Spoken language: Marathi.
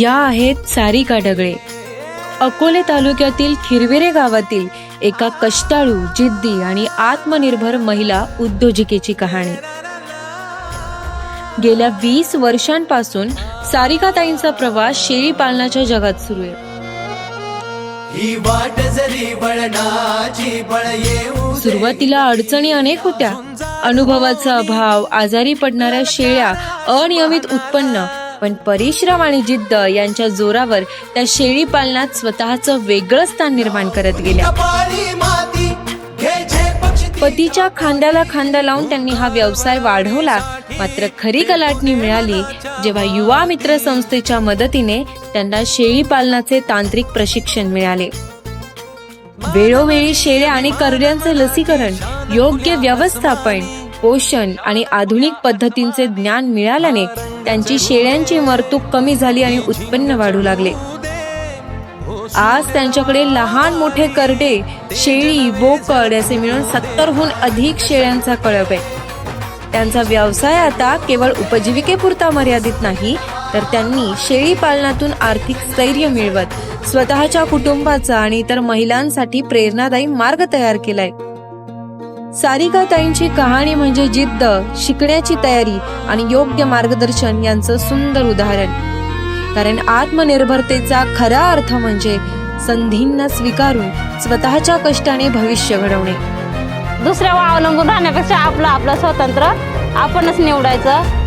या आहेत सारिका ढगळे अकोले तालुक्यातील खिरविरे गावातील एका कष्टाळू जिद्दी आणि आत्मनिर्भर महिला उद्योजिकेची कहाणी. गेल्या वीस वर्षांपासून सारिकाताईंचा प्रवास शेळी पालनाच्या जगात सुरू आहे. ही वाट जरी वळणाची बळ येऊ सुरुवातीला अडचणी अनेक होत्या. अनुभवाचा अभाव आजारी पडणाऱ्या शेळ्या अनियमित उत्पन्न पण परिश्रम आणि जिद्द यांच्या जोरावर त्या शेळी पालनात स्वतःचं वेगळं स्थान निर्माण करत गेल्या. पतीच्या खांद्याला खांदा लावून त्यांनी हा व्यवसाय वाढवला. मात्र खरी कलाटणी मिळाली जेव्हा युवा मित्र संस्थेच्या मदतीने त्यांना शेळी पालनाचे तांत्रिक प्रशिक्षण मिळाले. वेळोवेळी शेळ्या आणि करड्यांचे लसीकरण योग्य व्यवस्थापन पोषण आणि आधुनिक पद्धतींचे ज्ञान मिळाल्याने त्यांची शेळ्यांची मरतूक कमी झाली आणि उत्पन्न वाढू लागले. आज त्यांच्याकडे लहान मोठे करडे शेळी बोकड असे मिळून सत्तरहून अधिक शेळ्यांचा कळप आहे. त्यांचा व्यवसाय आता केवळ उपजीविकेपुरता मर्यादित नाही तर त्यांनी शेळी पालनातून आर्थिक स्थैर्य मिळवत स्वतःच्या कुटुंबाचा आणि इतर महिलांसाठी प्रेरणादायी मार्ग तयार केलाय. सारिकाताईंची कहाणी म्हणजे जिद्द शिकण्याची तयारी आणि योग्य मार्गदर्शन यांचं सुंदर उदाहरण. कारण आत्मनिर्भरतेचा खरा अर्थ म्हणजे संधींना स्वीकारून स्वतःच्या कष्टाने भविष्य घडवणे. दुसऱ्यावर अवलंबून राहण्यापेक्षा आपलं आपलं स्वतंत्र आपणच निवडायचं.